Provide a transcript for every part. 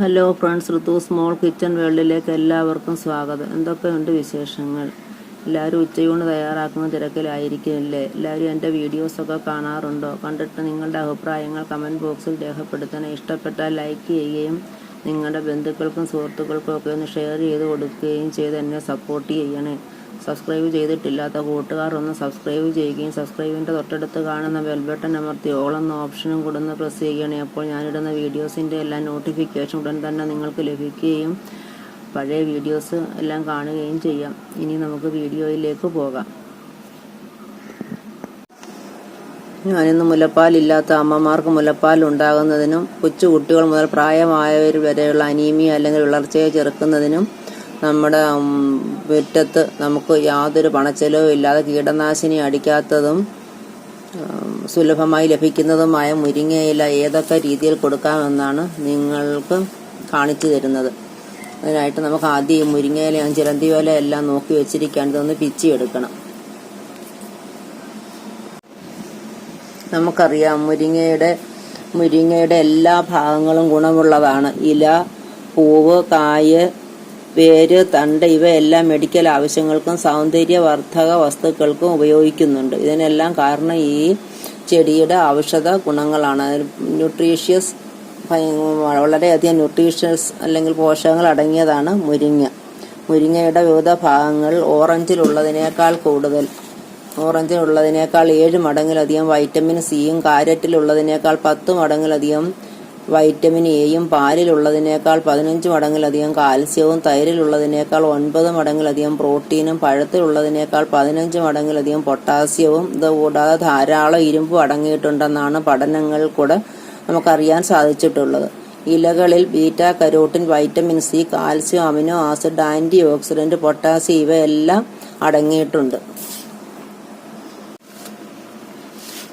Hello friends Rithu small kitchen വേൾഡിലേക്ക് എല്ലാവർക്കും സ്വാഗതം. എന്തൊക്കെയുണ്ട് വിശേഷങ്ങൾ? എല്ലാവരും ഉച്ചയൂണ് തയ്യാറാക്കുന്ന തിരക്കിലായിരിക്കില്ലേ? എല്ലാവരും എന്റെ വീഡിയോസൊക്കെ കാണാറുണ്ടോ? കണ്ടിട്ട് നിങ്ങളുടെ അഭിപ്രായങ്ങൾ കമന്റ് ബോക്സിൽ രേഖപ്പെടുത്തണം. ഇഷ്ടപ്പെട്ടാൽ ലൈക്ക് ചെയ്യുകയും നിങ്ങളുടെ ബന്ധുക്കൾക്കും സുഹൃത്തുക്കൾക്കും ഒക്കെ ഒന്ന് ഷെയർ ചെയ്ത് കൊടുക്കുകയും ചെയ്ത് എന്നെ സപ്പോർട്ട് ചെയ്യണേ. സബ്സ്ക്രൈബ് ചെയ്തിട്ടില്ലാത്ത കൂട്ടുകാർ ഒന്ന് സബ്സ്ക്രൈബ് ചെയ്യുകയും സബ്സ്ക്രൈബിന്റെ തൊട്ടടുത്ത് കാണുന്ന ബെൽ ബട്ടൺ അമർത്തി ഓൾ എന്ന ഓപ്ഷനും കൂടെ ഒന്ന് പ്രസ് ചെയ്യണേ അപ്പോൾ ഞാനിടുന്ന വീഡിയോസിന്റെ എല്ലാം നോട്ടിഫിക്കേഷൻ ഉടൻ തന്നെ നിങ്ങൾക്ക് ലഭിക്കുകയും പഴയ വീഡിയോസ് എല്ലാം കാണുകയും ചെയ്യാം. ഇനി നമുക്ക് വീഡിയോയിലേക്ക് പോകാം. ഞാനിന്ന് മുലപ്പാലില്ലാത്ത അമ്മമാർക്ക് മുലപ്പാൽ ഉണ്ടാകുന്നതിനും കൊച്ചു കുട്ടികൾ മുതൽ പ്രായമായവർ വരെയുള്ള അനീമിയ അല്ലെങ്കിൽ വിളർച്ചയെ ചെറുക്കുന്നതിനും നമ്മുടെ മുറ്റത്ത് നമുക്ക് യാതൊരു പണച്ചെലവും ഇല്ലാതെ കീടനാശിനി അടിക്കാത്തതും സുലഭമായി ലഭിക്കുന്നതുമായ മുരിങ്ങയില ഏതൊക്കെ രീതിയിൽ കൊടുക്കാമെന്നാണ് നിങ്ങൾക്ക് കാണിച്ചു തരുന്നത്. അതിനായിട്ട് നമുക്ക് ആദ്യം മുരിങ്ങയിലയും ചിലന്തി ഇല എല്ലാം നോക്കി വെച്ചിരിക്കാൻ ഒന്ന് പിച്ചി എടുക്കണം. നമുക്കറിയാം മുരിങ്ങയുടെ മുരിങ്ങയുടെ എല്ലാ ഭാഗങ്ങളും ഗുണമുള്ളതാണ്. ഇല പൂവ് കായ് വേര് തണ്ട് ഇവയെല്ലാം മെഡിക്കൽ ആവശ്യങ്ങൾക്കും സൗന്ദര്യവർദ്ധക വസ്തുക്കൾക്കും ഉപയോഗിക്കുന്നുണ്ട്. ഇതിനെല്ലാം കാരണം ഈ ചെടിയുടെ ഔഷധ ഗുണങ്ങളാണ്. ന്യൂട്രീഷ്യസ് വളരെയധികം ന്യൂട്രീഷ്യസ് അല്ലെങ്കിൽ പോഷകങ്ങൾ അടങ്ങിയതാണ് മുരിങ്ങ. മുരിങ്ങയുടെ വിവിധ ഭാഗങ്ങൾ ഓറഞ്ചിലുള്ളതിനേക്കാൾ കൂടുതൽ. ഓറഞ്ചിലുള്ളതിനേക്കാൾ ഏഴ് മടങ്ങിലധികം വൈറ്റമിൻ സിയും കാരറ്റിലുള്ളതിനേക്കാൾ പത്ത് മടങ്ങിലധികം വൈറ്റമിൻ എയും പാലിലുള്ളതിനേക്കാൾ പതിനഞ്ച് മടങ്ങിലധികം കാൽസ്യവും തൈരിലുള്ളതിനേക്കാൾ ഒൻപത് മടങ്ങിലധികം പ്രോട്ടീനും പഴത്തിലുള്ളതിനേക്കാൾ പതിനഞ്ച് മടങ്ങിലധികം പൊട്ടാസ്യവും ഇത് കൂടാതെ ധാരാളം ഇരുമ്പും അടങ്ങിയിട്ടുണ്ടെന്നാണ് പഠനങ്ങൾ കൂടെ നമുക്കറിയാൻ സാധിച്ചിട്ടുള്ളത്. ഇലകളിൽ beta carotene vitamin C calcium amino acid antioxidant potassium ഇവയെല്ലാം അടങ്ങിയിട്ടുണ്ട്.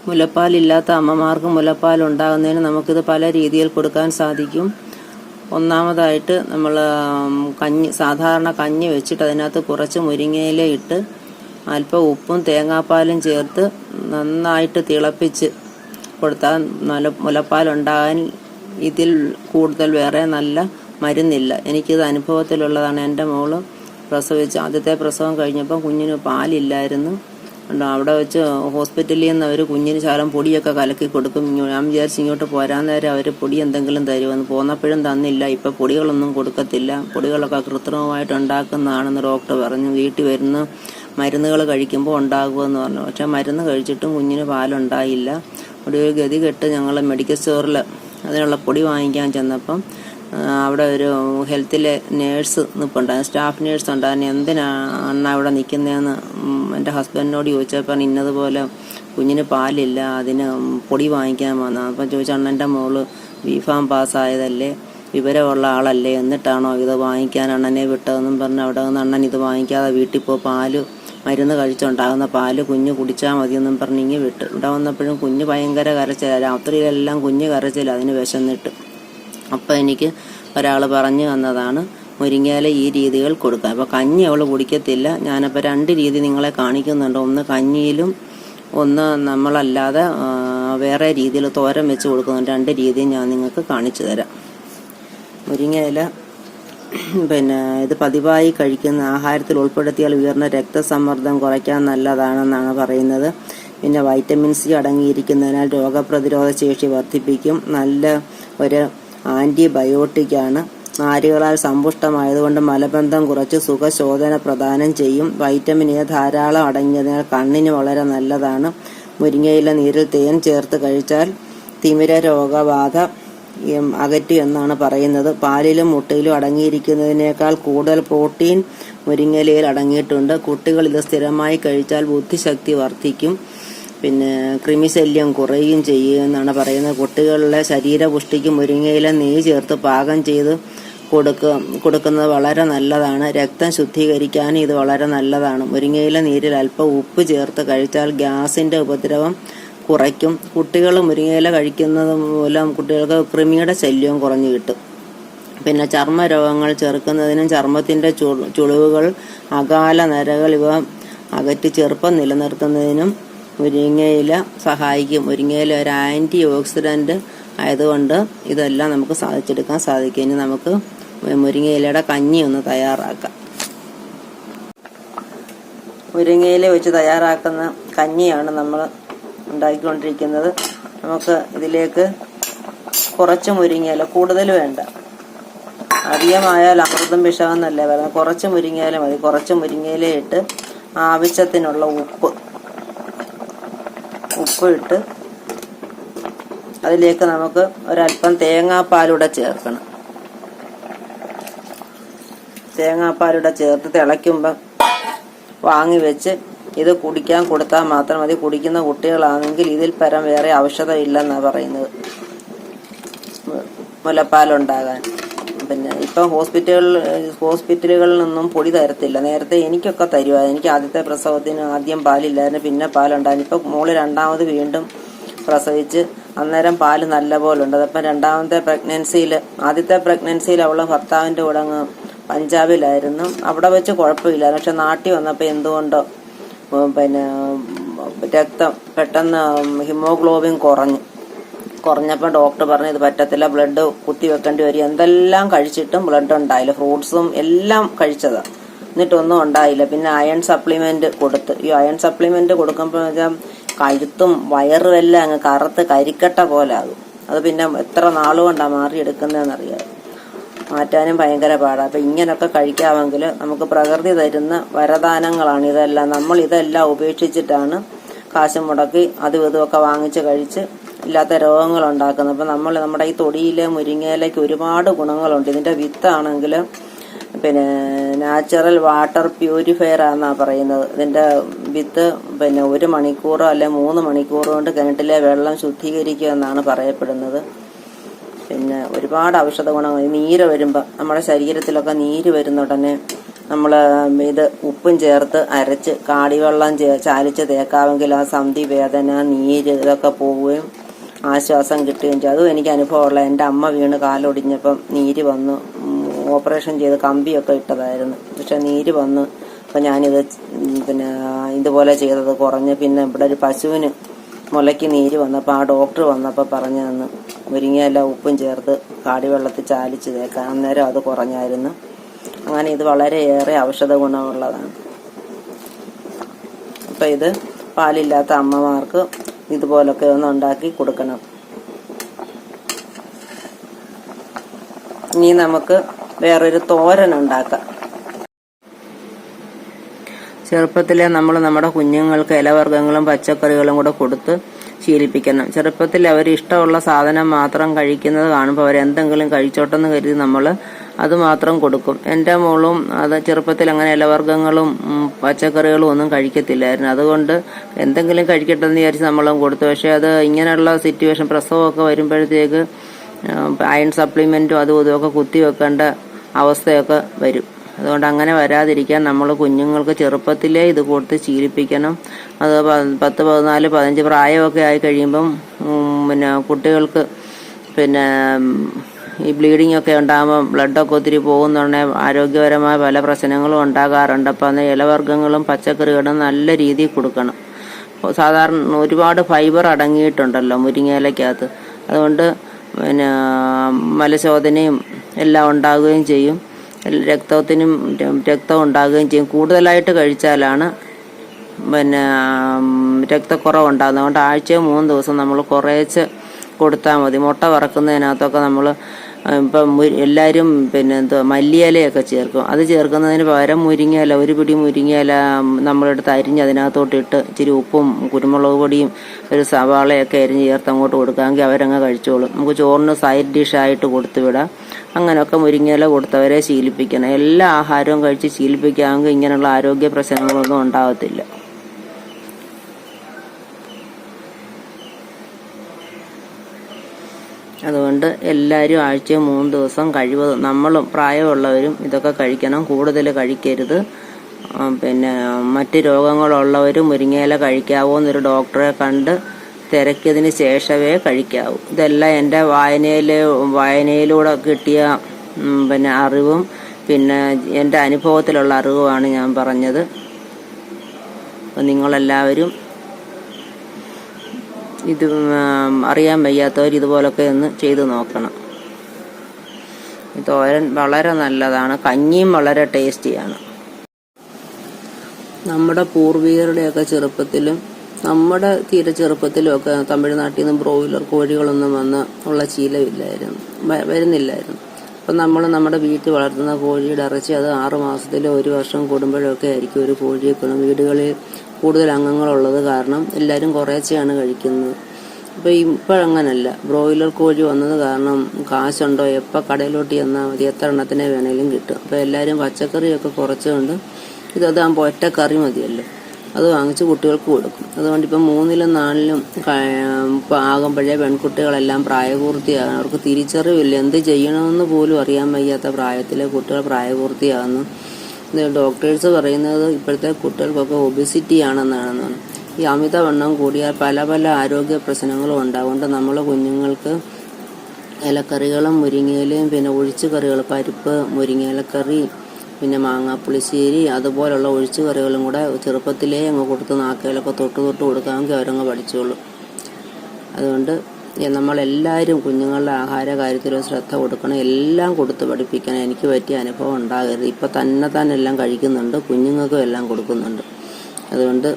മുലപ്പാലില്ലാത്ത അമ്മമാർക്ക് മുലപ്പാൽ ഉണ്ടാകുന്നതിന് നമുക്കിത് പല രീതിയിൽ കൊടുക്കാൻ സാധിക്കും. ഒന്നാമതായിട്ട് നമ്മൾ കഞ്ഞി സാധാരണ കഞ്ഞി വെച്ചിട്ട് അതിനകത്ത് കുറച്ച് മുരിങ്ങയില ഇട്ട് അല്പം ഉപ്പും തേങ്ങാപ്പാലും ചേർത്ത് നന്നായിട്ട് തിളപ്പിച്ച് കൊടുത്താൽ നല്ല മുലപ്പാലുണ്ടാകാൻ ഇതിൽ കൂടുതൽ വേറെ നല്ല മരുന്നില്ല. എനിക്കിത് അനുഭവത്തിലുള്ളതാണ്. എന്റെ മോൾ പ്രസവിച്ച് ആദ്യത്തെ പ്രസവം കഴിഞ്ഞപ്പോൾ കുഞ്ഞിന് പാലില്ലായിരുന്നു. ഉണ്ട് അവിടെ വെച്ച് ഹോസ്പിറ്റലിൽ നിന്ന് അവർ കുഞ്ഞിന് ശകലം പൊടിയൊക്കെ കലക്കി കൊടുക്കും. ഞാൻ വിചാരിച്ചു ഇങ്ങോട്ട് പോരാൻ നേരം അവർ പൊടി എന്തെങ്കിലും തരുമെന്ന്. പോന്നപ്പോഴും തന്നില്ല. ഇപ്പം പൊടികളൊന്നും കൊടുക്കത്തില്ല. പൊടികളൊക്കെ കൃത്രിമമായിട്ട് ഉണ്ടാക്കുന്നതാണെന്ന് ഡോക്ടർ പറഞ്ഞു. വീട്ടിൽ വരുന്ന മരുന്നുകൾ കഴിക്കുമ്പോൾ ഉണ്ടാകുമെന്ന് പറഞ്ഞു. പക്ഷേ മരുന്ന് കഴിച്ചിട്ടും കുഞ്ഞിന് പാലുണ്ടായില്ല. ഒരു ഗതി കെട്ട് ഞങ്ങൾ മെഡിക്കൽ സ്റ്റോറിൽ അതിനുള്ള പൊടി വാങ്ങിക്കാൻ ചെന്നപ്പം അവിടെ ഒരു ഹെൽത്തിലെ നേഴ്സ് നിൽപ്പുണ്ടായിരുന്നു സ്റ്റാഫ് നേഴ്സ് ഉണ്ടായിരുന്നു. എന്തിനാണ് അണ്ണ അവിടെ നിൽക്കുന്നതെന്ന് എന്റെ ഹസ്ബൻഡിനോട് ചോദിച്ചപ്പോൾ ഇന്നതുപോലെ കുഞ്ഞിന് പാലില്ല അതിന് പൊടി വാങ്ങിക്കാൻ വന്ന. അപ്പം ചോദിച്ച അണ്ണന്റെ മോൾ ബിഫാം പാസ്സായതല്ലേ? വിവരമുള്ള ആളല്ലേ? എന്നിട്ടാണോ ഇത് വാങ്ങിക്കാൻ അണ്ണനെ വിട്ടതെന്നും പറഞ്ഞ് അവിടെ നിന്ന് അണ്ണൻ ഇത് വാങ്ങിക്കാതെ വീട്ടിൽ പോയി പാൽ മരുന്ന് കഴിച്ചുണ്ടാകുന്ന പാൽ കുഞ്ഞ് കുടിച്ചാൽ മതിയെന്നും പറഞ്ഞ് ഇങ്ങ് വിട്ടു. ഇവിടെ വന്നപ്പോഴും കുഞ്ഞ് ഭയങ്കര കരച്ചില. രാത്രിയിലെല്ലാം കുഞ്ഞ് കരച്ചില്ല അതിന് വിശന്നിട്ട് അപ്പം എനിക്ക് ഒരാൾ പറഞ്ഞു തന്നതാണ് മുരിങ്ങയില ഈ രീതികൾ കൊടുക്കുക. അപ്പോൾ കഞ്ഞി അവൾ കുടിക്കത്തില്ല. ഞാനപ്പോൾ രണ്ട് രീതി നിങ്ങളെ കാണിക്കുന്നുണ്ട്. ഒന്ന് കഞ്ഞിയിലും ഒന്ന് നമ്മളല്ലാതെ വേറെ രീതിയിൽ തോരം വെച്ച് കൊടുക്കുന്നുണ്ട്. രണ്ട് രീതി ഞാൻ നിങ്ങൾക്ക് കാണിച്ചു തരാം. മുരിങ്ങയില പിന്നെ ഇത് പതിവായി കഴിക്കുന്ന ആഹാരത്തിൽ ഉൾപ്പെടുത്തിയാൽ ഉയർന്ന രക്തസമ്മർദ്ദം കുറയ്ക്കാൻ നല്ലതാണെന്നാണ് പറയുന്നത്. പിന്നെ വൈറ്റമിൻ സി അടങ്ങിയിരിക്കുന്നതിനാൽ രോഗപ്രതിരോധ ശേഷി വർദ്ധിപ്പിക്കും. നല്ല ഒരു ആന്റിബയോട്ടിക്കാണ്. നാരുകളാൽ സമ്പുഷ്ടമായതുകൊണ്ട് മലബന്ധം കുറച്ച് സുഖശോധന പ്രദാനം ചെയ്യും. വൈറ്റമിൻ എ ധാരാളം അടങ്ങിയതിനാൽ കണ്ണിന് വളരെ നല്ലതാണ്. മുരിങ്ങയില നീരിൽ തേൻ ചേർത്ത് കഴിച്ചാൽ തിമിര രോഗബാധ അകറ്റി എന്നാണ് പറയുന്നത്. പാലിലും മുട്ടയിലും അടങ്ങിയിരിക്കുന്നതിനേക്കാൾ കൂടുതൽ പ്രോട്ടീൻ മുരിങ്ങയിലയിൽ അടങ്ങിയിട്ടുണ്ട്. കുട്ടികൾ ഇത് സ്ഥിരമായി കഴിച്ചാൽ ബുദ്ധിശക്തി വർദ്ധിക്കും. പിന്നെ കൃമിശല്യം കുറയുകയും ചെയ്യുക എന്നാണ് പറയുന്നത്. കുട്ടികളുടെ ശരീരപുഷ്ടിക്ക് മുരിങ്ങയില നെയ്യ് ചേർത്ത് പാകം ചെയ്ത് കൊടുക്കുക കൊടുക്കുന്നത് വളരെ നല്ലതാണ്. രക്തം ശുദ്ധീകരിക്കാൻ ഇത് വളരെ നല്ലതാണ്. മുരിങ്ങയില നീരിൽ അല്പം ഉപ്പ് ചേർത്ത് കഴിച്ചാൽ ഗ്യാസിന്റെ ഉപദ്രവം കുറയ്ക്കും. കുട്ടികൾ മുരിങ്ങയില കഴിക്കുന്നത് മൂലം കുട്ടികൾക്ക് കൃമിയുടെ ശല്യവും കുറഞ്ഞു കിട്ടും. പിന്നെ ചർമ്മ രോഗങ്ങൾ ചെറുക്കുന്നതിനും ചർമ്മത്തിന്റെ ചുളിവുകൾ അകാല നരകൾ ഇവ അകറ്റി ചെറുപ്പം നിലനിർത്തുന്നതിനും മുരിങ്ങയില സഹായിക്കും. മുരിങ്ങയില ഒരു ആന്റി ഓക്സിഡന്റ് ആയതുകൊണ്ട് ഇതെല്ലാം നമുക്ക് സാധിച്ചെടുക്കാൻ സാധിക്കും. ഇനി നമുക്ക് മുരിങ്ങയിലയുടെ കഞ്ഞി ഒന്ന് തയ്യാറാക്കാം. മുരിങ്ങയില വെച്ച് തയ്യാറാക്കുന്ന കഞ്ഞിയാണ് നമ്മൾ ഉണ്ടാക്കിക്കൊണ്ടിരിക്കുന്നത്. നമുക്ക് ഇതിലേക്ക് കുറച്ച് മുരിങ്ങയില കൂടുതൽ വേണ്ട. അധികമായാൽ അമൃതം വിഷമെന്നല്ലേ പറയുന്നത്. കുറച്ച് മുരിങ്ങയില മതി. കുറച്ച് മുരിങ്ങയില ഇട്ട് ആവശ്യത്തിനുള്ള ഉപ്പ് ഉപ്പ് ഇട്ട് അതിലേക്ക് നമുക്ക് ഒരല്പം തേങ്ങാപ്പാലൂടെ ചേർക്കണം. തേങ്ങാപ്പാലൂടെ ചേർത്ത് തിളയ്ക്കുമ്പം വാങ്ങി വെച്ച് ഇത് കുടിക്കാൻ കൊടുത്താൽ മാത്രം മതി. കുടിക്കുന്ന കുട്ടികളാണെങ്കിൽ ഇതിൽ പരം വേറെ ഔഷധമില്ലെന്നാണ് പറയുന്നത്. മുലപ്പാലുണ്ടാകാൻ. പിന്നെ ഇപ്പം ഹോസ്പിറ്റലുകളിൽ ഹോസ്പിറ്റലുകളിൽ നിന്നും പൊടി തരത്തില്ല. നേരത്തെ എനിക്കൊക്കെ തരുമായിരുന്നു എനിക്ക് ആദ്യത്തെ പ്രസവത്തിന് ആദ്യം പാലില്ലായിരുന്നു. പിന്നെ പാലുണ്ടായിരുന്നു. ഇപ്പം മോൾ രണ്ടാമത് വീണ്ടും പ്രസവിച്ച് അന്നേരം പാൽ നല്ല പോലെ ഉണ്ട് അതപ്പം രണ്ടാമത്തെ പ്രഗ്നൻസിയിൽ ആദ്യത്തെ പ്രഗ്നൻസിയിൽ അവൾ ഭർത്താവിന്റെ കൂടെ അങ്ങ് പഞ്ചാബിലായിരുന്നു. അവിടെ വെച്ച് കുഴപ്പമില്ലായിരുന്നു പക്ഷെ നാട്ടിൽ വന്നപ്പോൾ എന്തുകൊണ്ടോ പിന്നെ രക്തം പെട്ടെന്ന് ഹിമോഗ്ലോബിൻ കുറഞ്ഞു. കുറഞ്ഞപ്പോൾ ഡോക്ടർ പറഞ്ഞു ഇത് പറ്റത്തില്ല ബ്ലഡ് കുത്തി വെക്കേണ്ടി വരും. എന്തെല്ലാം കഴിച്ചിട്ടും ബ്ലഡ് ഉണ്ടായില്ല. ഫ്രൂട്ട്സും എല്ലാം കഴിച്ചതാണ് എന്നിട്ടൊന്നും ഉണ്ടായില്ല. പിന്നെ അയൺ സപ്ലിമെന്റ് കൊടുത്ത്. ഈ അയൺ സപ്ലിമെന്റ് കൊടുക്കുമ്പോൾ വെച്ചാൽ കഴുത്തും വയറും എല്ലാം അങ്ങ് കറുത്ത് കരിക്കട്ട പോലെ ആകും. അത് പിന്നെ എത്ര നാളുകൊണ്ടാണ് മാറിയെടുക്കുന്നതെന്നറിയാം മാറ്റാനും ഭയങ്കര പാടാണ് അപ്പം ഇങ്ങനെയൊക്കെ കഴിക്കാമെങ്കിൽ നമുക്ക് പ്രകൃതി തരുന്ന വരദാനങ്ങളാണ് ഇതെല്ലാം. നമ്മൾ ഇതെല്ലാം ഉപേക്ഷിച്ചിട്ടാണ് കാശ് മുടക്കി അതും ഇതുമൊക്കെ വാങ്ങിച്ച് കഴിച്ച് ഇല്ലാത്ത രോഗങ്ങൾ ഉണ്ടാക്കുന്നത് അപ്പം നമ്മൾ നമ്മുടെ ഈ തൊടിയിലെ മുരിങ്ങയിലേക്ക് ഒരുപാട് ഗുണങ്ങളുണ്ട്. ഇതിന്റെ വിത്താണെങ്കിൽ പിന്നെ നാച്ചുറൽ വാട്ടർ പ്യൂരിഫയർ ആണെന്നാണ് പറയുന്നത്. ഇതിന്റെ വിത്ത് പിന്നെ ഒരു മണിക്കൂറോ അല്ലെ മൂന്ന് മണിക്കൂറോ കൊണ്ട് കിണറ്റിലെ വെള്ളം ശുദ്ധീകരിക്കുക എന്നാണ് പറയപ്പെടുന്നത്. പിന്നെ ഒരുപാട് ഔഷധ ഗുണങ്ങൾ. നീര് വരുമ്പോൾ നമ്മുടെ ശരീരത്തിലൊക്കെ നീര് വരുന്ന ഉടനെ നമ്മൾ ഇത് ഉപ്പും ചേർത്ത് അരച്ച് കാടിവെള്ളം ചാലിച്ച് തേക്കാമെങ്കിൽ ആ സന്ധി വേദന നീര് ഇതൊക്കെ പോവുകയും ആശ്വാസം കിട്ടുകയും ചെയ്തു. അതും എനിക്ക് അനുഭവമുള്ള എന്റെ അമ്മ വീണ് കാലൊടിഞ്ഞപ്പം നീര് വന്നു. ഓപ്പറേഷൻ ചെയ്ത് കമ്പിയൊക്കെ ഇട്ടതായിരുന്നു. പക്ഷെ നീര് വന്നു അപ്പം ഞാനിത് പിന്നെ ഇതുപോലെ ചെയ്തത് കുറഞ്ഞ് പിന്നെ ഇവിടെ ഒരു പശുവിന് മുലയ്ക്ക് നീര് വന്നപ്പോൾ ആ ഡോക്ടർ വന്നപ്പോൾ പറഞ്ഞു തന്നു മുരിങ്ങയല്ല ഉപ്പും ചേർത്ത് കാടിവെള്ളത്തിൽ ചാലിച്ച് തേക്കാൻ അന്നേരം അത് കുറഞ്ഞായിരുന്നു. അങ്ങനെ ഇത് വളരെയേറെ ഔഷധ ഗുണമുള്ളതാണ്. അപ്പം ഇത് പാലില്ലാത്ത അമ്മമാർക്ക് ഇതുപോലൊക്കെ ഒന്ന് ഉണ്ടാക്കി കൊടുക്കണം. ഇനി നമുക്ക് വേറൊരു തോരൻ ഉണ്ടാക്കാം. ചെറുപ്പത്തിലെ നമ്മൾ നമ്മുടെ കുഞ്ഞുങ്ങൾക്ക് ഇലവർഗങ്ങളും പച്ചക്കറികളും കൂടെ കൊടുത്ത് ശീലിപ്പിക്കണം ചെറുപ്പത്തിൽ അവർ ഇഷ്ടമുള്ള സാധനം മാത്രം കഴിക്കുന്നത് കാണുമ്പോൾ അവരെന്തെങ്കിലും കഴിച്ചോട്ടെന്ന് കരുതി നമ്മൾ അത് മാത്രം കൊടുക്കും. എന്റെ മോളും അത് ചെറുപ്പത്തിൽ അങ്ങനെ ഇലവർഗങ്ങളും പച്ചക്കറികളും ഒന്നും കഴിക്കത്തില്ലായിരുന്നു. അതുകൊണ്ട് എന്തെങ്കിലും കഴിക്കട്ടെ എന്ന് വിചാരിച്ച് നമ്മളും കൊടുത്തു. പക്ഷേ അത് ഇങ്ങനെയുള്ള സിറ്റുവേഷൻ പ്രസവമൊക്കെ വരുമ്പോഴത്തേക്ക് അയൺ സപ്ലിമെന്റും അതും ഇതുമൊക്കെ കുത്തി വെക്കേണ്ട അവസ്ഥയൊക്കെ വരും. അതുകൊണ്ട് അങ്ങനെ വരാതിരിക്കാൻ നമ്മൾ കുഞ്ഞുങ്ങൾക്ക് ചെറുപ്പത്തിലേ ഇത് കൊടുത്ത് ശീലിപ്പിക്കണം. അത് പത്ത് പതിനാല് പതിനഞ്ച് പ്രായമൊക്കെ ആയി കഴിയുമ്പം പിന്നെ കുട്ടികൾക്ക് പിന്നെ ഈ ബ്ലീഡിംഗ് ഒക്കെ ഉണ്ടാകുമ്പോൾ ബ്ലഡൊക്കെ ഒത്തിരി പോകുന്നുണ്ടെങ്കിൽ ആരോഗ്യപരമായ പല പ്രശ്നങ്ങളും ഉണ്ടാകാറുണ്ട്. അപ്പോൾ അന്ന് ഇലവർഗങ്ങളും പച്ചക്കറികളും നല്ല രീതിയിൽ കൊടുക്കണം. സാധാരണ ഒരുപാട് ഫൈബർ അടങ്ങിയിട്ടുണ്ടല്ലോ മുരിങ്ങയിലക്കകത്ത്. അതുകൊണ്ട് പിന്നെ മലശോധനയും എല്ലാം ഉണ്ടാകുകയും ചെയ്യും. രക്തത്തിനും രക്തം ഉണ്ടാകുകയും ചെയ്യും. കൂടുതലായിട്ട് കഴിച്ചാലാണ് പിന്നെ രക്തക്കുറവ് ഉണ്ടാകുന്നത് അതുകൊണ്ട് ആഴ്ചയോ മൂന്ന് ദിവസം നമ്മൾ കുറേച്ച് കൊടുത്താൽ മതി. മുട്ട വറക്കുന്നതിനകത്തൊക്കെ നമ്മൾ ഇപ്പം എല്ലാവരും പിന്നെ എന്തോ മല്ലിയിലയൊക്കെ ചേർക്കും. അത് ചേർക്കുന്നതിന് പകരം മുരിങ്ങയില ഒരു പിടി മുരിങ്ങയില നമ്മളെടുത്ത് അരിഞ്ഞ് അതിനകത്തോട്ട് ഇട്ട് ഇച്ചിരി ഉപ്പും കുരുമുളക് പൊടിയും ഒരു സവാളയൊക്കെ അരിഞ്ഞ് ചേർത്ത് അങ്ങോട്ട് കൊടുക്കാമെങ്കിൽ അവരങ്ങ് കഴിച്ചോളും. നമുക്ക് ചോറിന് സൈഡ് ഡിഷായിട്ട് കൊടുത്തു വിടാം. അങ്ങനെയൊക്കെ മുരിങ്ങയില കൊടുത്തവരെ ശീലിപ്പിക്കണം. എല്ലാ ആഹാരവും കഴിച്ച് ശീലിപ്പിക്കാമെങ്കിൽ ഇങ്ങനെയുള്ള ആരോഗ്യ പ്രശ്നങ്ങളൊന്നും ഉണ്ടാകത്തില്ല. അതുകൊണ്ട് എല്ലാവരും ആഴ്ച മൂന്ന് ദിവസം കഴിവതും നമ്മളും പ്രായമുള്ളവരും ഇതൊക്കെ കഴിക്കണം. കൂടുതൽ കഴിക്കരുത്. പിന്നെ മറ്റ് രോഗങ്ങളുള്ളവരും മുരിങ്ങയില കഴിക്കാവോ എന്നൊരു ഡോക്ടറെ കണ്ട് തിരക്കിയതിന് ശേഷമേ കഴിക്കാവൂ. ഇതെല്ലാം എന്റെ വായനയിൽ വായനയിലൂടെ കിട്ടിയ പിന്നെ അറിവും പിന്നെ എന്റെ അനുഭവത്തിലുള്ള അറിവുമാണ് ഞാൻ പറഞ്ഞത്. അപ്പം നിങ്ങളെല്ലാവരും ഇത് അറിയാൻ വയ്യാത്തവർ ഇതുപോലൊക്കെ ഒന്ന് ചെയ്തു നോക്കണം. തോരൻ വളരെ നല്ലതാണ്. കഞ്ഞിയും വളരെ ടേസ്റ്റിയാണ്. നമ്മുടെ പൂർവികരുടെയൊക്കെ ചെറുപ്പത്തിലും നമ്മുടെ തീരെ ചെറുപ്പത്തിലും ഒക്കെ തമിഴ്നാട്ടിൽ നിന്ന് ബ്രോയിലർ കോഴികളൊന്നും വന്ന് ഉള്ള ശീലമില്ലായിരുന്നു. വരുന്നില്ലായിരുന്നു. അപ്പം നമ്മൾ നമ്മുടെ വീട്ടിൽ വളർത്തുന്ന കോഴിയുടെ ഇറച്ചി അത് ആറ് മാസത്തിലോ ഒരു വർഷം കൂടുമ്പോഴൊക്കെ ആയിരിക്കും ഒരു കോഴിയെ വീടുകളിൽ കൂടുതൽ അംഗങ്ങളുള്ളത് കാരണം എല്ലാവരും കുറേച്ചെയാണ് കഴിക്കുന്നത്. അപ്പോൾ ഇപ്പോഴങ്ങനല്ല ബ്രോയിലർ കോഴി വന്നത് കാരണം കാശുണ്ടോ എപ്പോൾ കടയിലോട്ട് ചെന്നാൽ മതി എത്ര എണ്ണത്തിനെ വേണേലും കിട്ടും. അപ്പോൾ എല്ലാവരും പച്ചക്കറിയൊക്കെ കുറച്ചുകൊണ്ട് ഇതാകുമ്പോൾ ഒറ്റ കറി മതിയല്ലോ. അത് വാങ്ങിച്ച് കുട്ടികൾക്ക് കൊടുക്കും. അതുകൊണ്ട് ഇപ്പം മൂന്നിലും നാലിലും ആകുമ്പോഴേ പെൺകുട്ടികളെല്ലാം പ്രായപൂർത്തിയാകും അവർക്ക് തിരിച്ചറിവില്ല. എന്ത് ചെയ്യണമെന്ന് പോലും അറിയാൻ വയ്യാത്ത പ്രായത്തിലെ കുട്ടികൾ പ്രായപൂർത്തിയാകുന്നു. ഡോക്ടേഴ്സ് പറയുന്നത് ഇപ്പോഴത്തെ കുട്ടികൾക്കൊക്കെ ഒബിസിറ്റി ആണെന്നാണ് ഈ അമിതവണ്ണം കൂടിയാൽ പല പല ആരോഗ്യ പ്രശ്നങ്ങളും ഉണ്ടാകുകൊണ്ട് നമ്മൾ കുഞ്ഞുങ്ങൾക്ക് ഇലക്കറികളും മുരിങ്ങയിലയും പിന്നെ ഒഴിച്ചു കറികൾ പരിപ്പ് മുരിങ്ങയിലക്കറി പിന്നെ മാങ്ങ പുളിശ്ശേരി അതുപോലുള്ള ഒഴിച്ചു കറികളും കൂടെ ചെറുപ്പത്തിലേ അങ്ങ് കൊടുത്ത് നാക്കയിലൊക്കെ തൊട്ട് തൊട്ട് കൊടുക്കാമെങ്കിൽ അവരങ്ങ് പഠിച്ചോളൂ. അതുകൊണ്ട് നമ്മളെല്ലാവരും കുഞ്ഞുങ്ങളുടെ ആഹാര കാര്യത്തിൽ ശ്രദ്ധ കൊടുക്കണം. എല്ലാം കൊടുത്ത് പഠിപ്പിക്കണം എനിക്ക് പറ്റിയ അനുഭവം ഉണ്ടാകരുത്. ഇപ്പം തന്നെ തന്നെ എല്ലാം കഴിക്കുന്നുണ്ട്. കുഞ്ഞുങ്ങൾക്കും എല്ലാം കൊടുക്കുന്നുണ്ട്. അതുകൊണ്ട്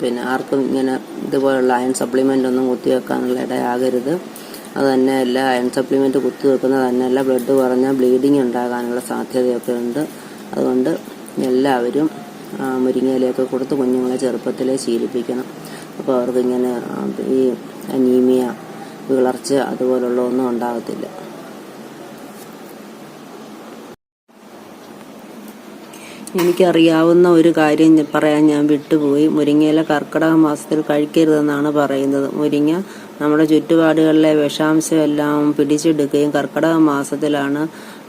പിന്നെ ആർക്കും ഇങ്ങനെ ഇതുപോലുള്ള അയൺ സപ്ലിമെന്റ് ഒന്നും കുത്തിവെക്കാനുള്ള ഇടയാകരുത്. അത് തന്നെയല്ല അയൺ സപ്ലിമെന്റ് കുത്തിവെക്കുന്നത് തന്നെയല്ല ബ്ലഡ് കുറഞ്ഞാൽ ബ്ലീഡിങ് ഉണ്ടാകാനുള്ള സാധ്യതയൊക്കെ ഉണ്ട്. അതുകൊണ്ട് എല്ലാവരും മുരിങ്ങയിലൊക്കെ കൊടുത്ത് കുഞ്ഞുങ്ങളെ ചെറുപ്പത്തിലേ ശീലിപ്പിക്കണം. അപ്പോൾ അവർക്ക് ഈ അനീമിയ വിളർച്ച അതുപോലുള്ള ഒന്നും ഉണ്ടാകത്തില്ല. എനിക്കറിയാവുന്ന ഒരു കാര്യം പറയാൻ ഞാൻ വിട്ടുപോയി. മുരിങ്ങയില കർക്കിടക മാസത്തിൽ കഴിക്കരുതെന്നാണ് പറയുന്നത്. മുരിങ്ങ നമ്മുടെ ചുറ്റുപാടുകളിലെ വിഷാംശം എല്ലാം പിടിച്ചെടുക്കുകയും കർക്കിടക മാസത്തിലാണ്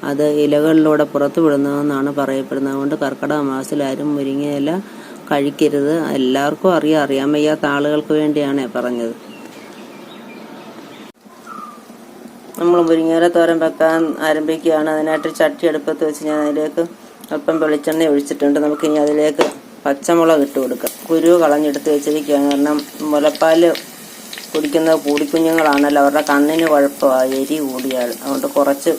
അത് ഇലകളിലൂടെ പുറത്തു വിടുന്നതെന്നാണ് പറയപ്പെടുന്നത്. അതുകൊണ്ട് കർക്കിടക മാസത്തിൽ ആരും മുരിങ്ങയില കഴിക്കരുത്. എല്ലാവർക്കും അറിയാം. അറിയാൻ വയ്യാത്ത ആളുകൾക്ക് വേണ്ടിയാണ് പറഞ്ഞത്. നമ്മൾ മുരിങ്ങേര തോരൻ വെക്കാൻ ആരംഭിക്കുകയാണ്. അതിനായിട്ട് ചട്ടി അടുപ്പത്ത് വെച്ച് ഞാൻ അതിലേക്ക് അല്പം വെളിച്ചെണ്ണ ഒഴിച്ചിട്ടുണ്ട്. നമുക്ക് ഇനി അതിലേക്ക് പച്ചമുളക് ഇട്ട് കൊടുക്കാം. കുരു കളഞ്ഞെടുത്ത് വെച്ചിരിക്കുകയാണ്. കാരണം മുലപ്പാൽ കുടിക്കുന്ന കൂടിക്കുഞ്ഞുങ്ങളാണല്ലോ. അവരുടെ കണ്ണിന് കുഴപ്പമായി എരി കൂടിയാൽ. അതുകൊണ്ട് കുറച്ച്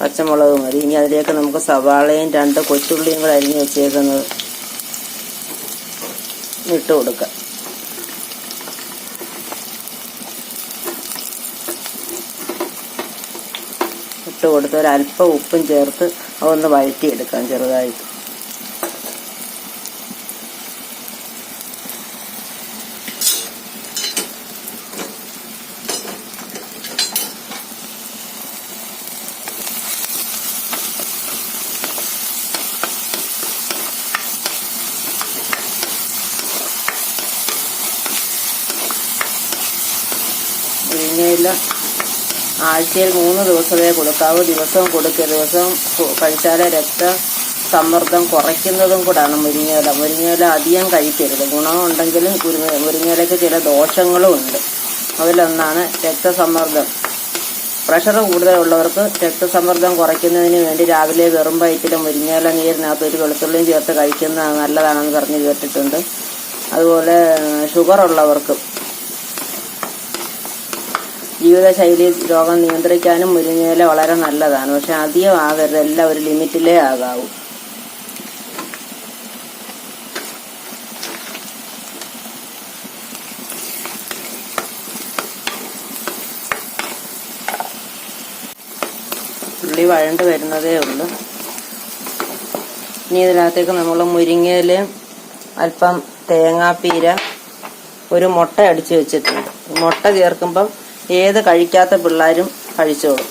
പച്ചമുളക് മതി. ഇനി അതിലേക്ക് നമുക്ക് സവാളയും രണ്ട് കൊച്ചുള്ളിയും കൂടെ അരിഞ്ഞ് വെച്ചേക്കുന്നത് ഇട്ട് കൊടുക്കുക ഇട്ട് കൊടുത്ത് ഒരല്പം ഉപ്പും ചേർത്ത് അതൊന്ന് വഴറ്റിയെടുക്കാം ചെറുതായിട്ട്. മുരിങ്ങയില ആഴ്ചയിൽ മൂന്ന് ദിവസമേ കൊടുക്കാവൂ. ദിവസവും കൊടുക്കുക. ദിവസവും കഴിച്ചാലെ രക്ത സമ്മർദ്ദം കുറയ്ക്കുന്നതും കൂടാണ് മുരിങ്ങയില. മുരിങ്ങയില അധികം കഴിക്കരുത്. ഗുണമുണ്ടെങ്കിലും മുരിങ്ങയിലയ്ക്ക് ചില ദോഷങ്ങളും ഉണ്ട്. അതിലൊന്നാണ് രക്തസമ്മർദ്ദം. പ്രഷർ കൂടുതലുള്ളവർക്ക് രക്തസമ്മർദ്ദം കുറയ്ക്കുന്നതിന് വേണ്ടി രാവിലെ വെറും വയറ്റിൽ മുരിങ്ങയില നീരിനകത്ത് ഒരു വെളുത്തുള്ളിയും ചേർത്ത് കഴിക്കുന്നത് നല്ലതാണെന്ന് പറഞ്ഞ് കേട്ടിട്ടുണ്ട്. അതുപോലെ ഷുഗർ ഉള്ളവർക്കും ജീവിതശൈലി രോഗം നിയന്ത്രിക്കാനും മുരിങ്ങയില വളരെ നല്ലതാണ്. പക്ഷെ അധികം ആകരുത് എല്ലാം ഒരു ലിമിറ്റിലേ ആകാവൂ. ഉള്ളി വഴണ്ട് വരുന്നതേ ഉള്ളൂ. ഇനി ഇതിനകത്തേക്ക് നമ്മൾ മുരിങ്ങയില അല്പം തേങ്ങാപ്പീര ഒരു മുട്ട അടിച്ചു വെച്ചിട്ടുണ്ട്. മുട്ട ചേർക്കുമ്പം ഏത് കഴിക്കാത്ത പിള്ളേരും കഴിച്ചോളും.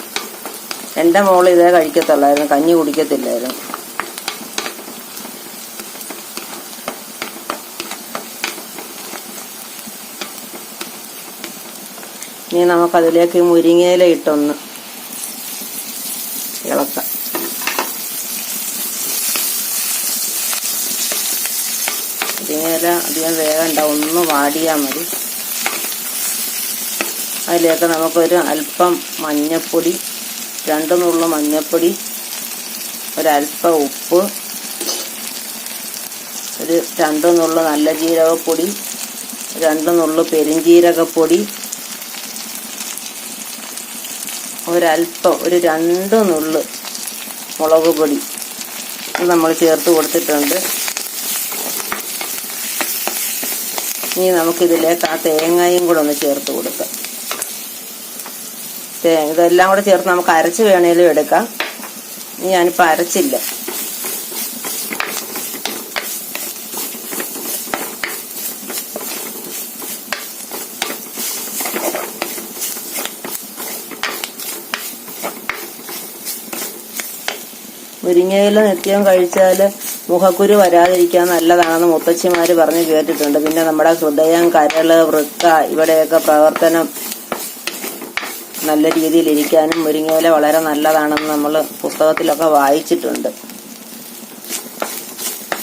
എന്റെ മോൾ ഇതേ കഴിക്കത്തുള്ളായിരുന്നു കഞ്ഞി കുടിക്കത്തില്ലായിരുന്നു. ഇനി നമുക്കതിലേക്ക് മുരിങ്ങയില ഇട്ടൊന്ന് ഇളക്കാം. മുരിങ്ങയില അധികം വേഗണ്ട ഒന്ന് വാടിയാൽ മതി. അതിലേക്ക് നമുക്കൊരു അല്പം മഞ്ഞപ്പൊടി രണ്ട് നുള്ളു മഞ്ഞപ്പൊടി ഒരല്പം ഉപ്പ് ഒരു രണ്ട് നുള്ളു നല്ല ജീരകപ്പൊടി രണ്ട് നുള്ളു പെരുംജീരകപ്പൊടി ഒരല്പം ഒരു രണ്ട് നുള്ളു മുളക് പൊടി നമ്മൾ ചേർത്ത് കൊടുത്തിട്ടുണ്ട്. ഇനി നമുക്കിതിലേക്ക് ആ തേങ്ങയും കൂടെ ഒന്ന് ചേർത്ത് കൊടുക്കാം. ഇതെല്ലാം കൂടെ ചേർത്ത് നമുക്ക് അരച്ച് വേണേലും എടുക്കാം. ഇനി ഞാനിപ്പോൾ അരച്ചില്ല. മുരിങ്ങയില നിത്യം കഴിച്ചാൽ മുഖക്കുരു വരാതിരിക്കാൻ നല്ലതാണെന്ന് മുത്തച്ഛിമാർ പറഞ്ഞ് കേട്ടിട്ടുണ്ട്. പിന്നെ നമ്മുടെ ഹൃദയം കരൾ വൃക്ക ഇവിടെയൊക്കെ പ്രവർത്തനം നല്ല രീതിയിൽ ഇരിക്കാനും മുരിങ്ങയില വളരെ നല്ലതാണെന്ന് നമ്മൾ പുസ്തകത്തിലൊക്കെ വായിച്ചിട്ടുണ്ട്.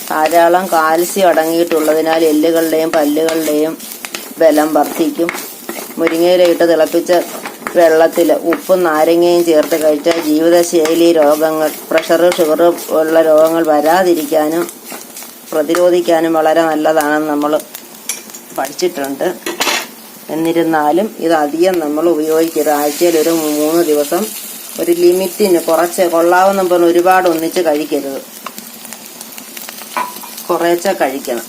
ധാരാളം കാൽസ്യം അടങ്ങിയിട്ടുള്ളതിനാൽ എല്ലുകളുടെയും പല്ലുകളുടെയും ബലം വർദ്ധിക്കും. മുരിങ്ങയില ഇട്ട് തിളപ്പിച്ച വെള്ളത്തിൽ ഉപ്പും നാരങ്ങയും ചേർത്ത് കഴിച്ചാൽ ജീവിതശൈലി രോഗങ്ങൾ പ്രഷർ ഷുഗർ ഉള്ള രോഗങ്ങൾ വരാതിരിക്കാനും പ്രതിരോധിക്കാനും വളരെ നല്ലതാണെന്ന് നമ്മൾ പഠിച്ചിട്ടുണ്ട്. എന്നിരുന്നാലും ഇത് അധികം നമ്മൾ ഉപയോഗിക്കരുത്. ആഴ്ചയിൽ ഒരു മൂന്ന് ദിവസം ഒരു ലിമിറ്റിന് കുറച്ച് കൊള്ളാവുന്ന പോലെ ഒരുപാട് ഒന്നിച്ച് കഴിക്കരുത്. കുറേച്ചെ കഴിക്കണം.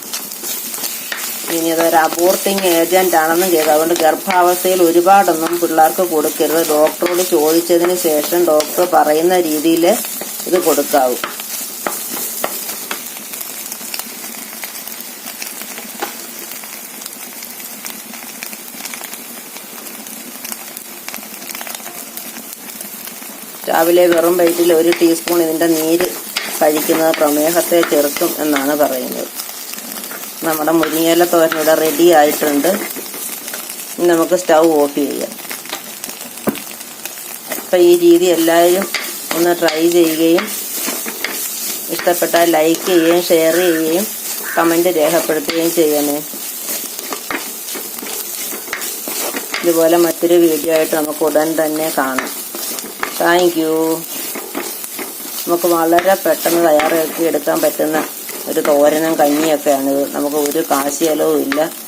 ഇനി ഇതൊരു അബോർട്ടിങ് ഏജന്റ് ആണെന്നും ചെയ്തു അതുകൊണ്ട് ഗർഭാവസ്ഥയിൽ ഒരുപാടൊന്നും പിള്ളേർക്ക് കൊടുക്കരുത്. ഡോക്ടറോട് ചോദിച്ചതിന് ശേഷം ഡോക്ടർ പറയുന്ന രീതിയിൽ ഇത് കൊടുക്കാവൂ. രാവിലെ വെറും വയറ്റിൽ ഒരു ടീസ്പൂൺ ഇതിന്റെ നീര് കഴിക്കുന്നത് പ്രമേഹത്തെ ചെറുക്കും എന്നാണ് പറയുന്നത്. നമ്മുടെ മുരിങ്ങയില തോരൻ ഇവിടെ റെഡി ആയിട്ടുണ്ട്. നമുക്ക് സ്റ്റൗ ഓഫ് ചെയ്യാം. അപ്പം ഈ രീതി എല്ലാവരും ഒന്ന് ട്രൈ ചെയ്യുകയും ഇഷ്ടപ്പെട്ടാൽ ലൈക്ക് ചെയ്യുകയും ഷെയർ ചെയ്യുകയും കമന്റ് രേഖപ്പെടുത്തുകയും ചെയ്യണേ. ഇതുപോലെ മറ്റൊരു വീഡിയോ ആയിട്ട് നമുക്ക് ഉടൻ തന്നെ കാണാം. Thank you. നമുക്ക് വളരെ പെട്ടെന്ന് തയ്യാറാക്കി എടുക്കാൻ പറ്റുന്ന ഒരു തോരനും കഞ്ഞിയൊക്കെയാണിത്. നമുക്ക് ഒരു കാശി ഇല്ല.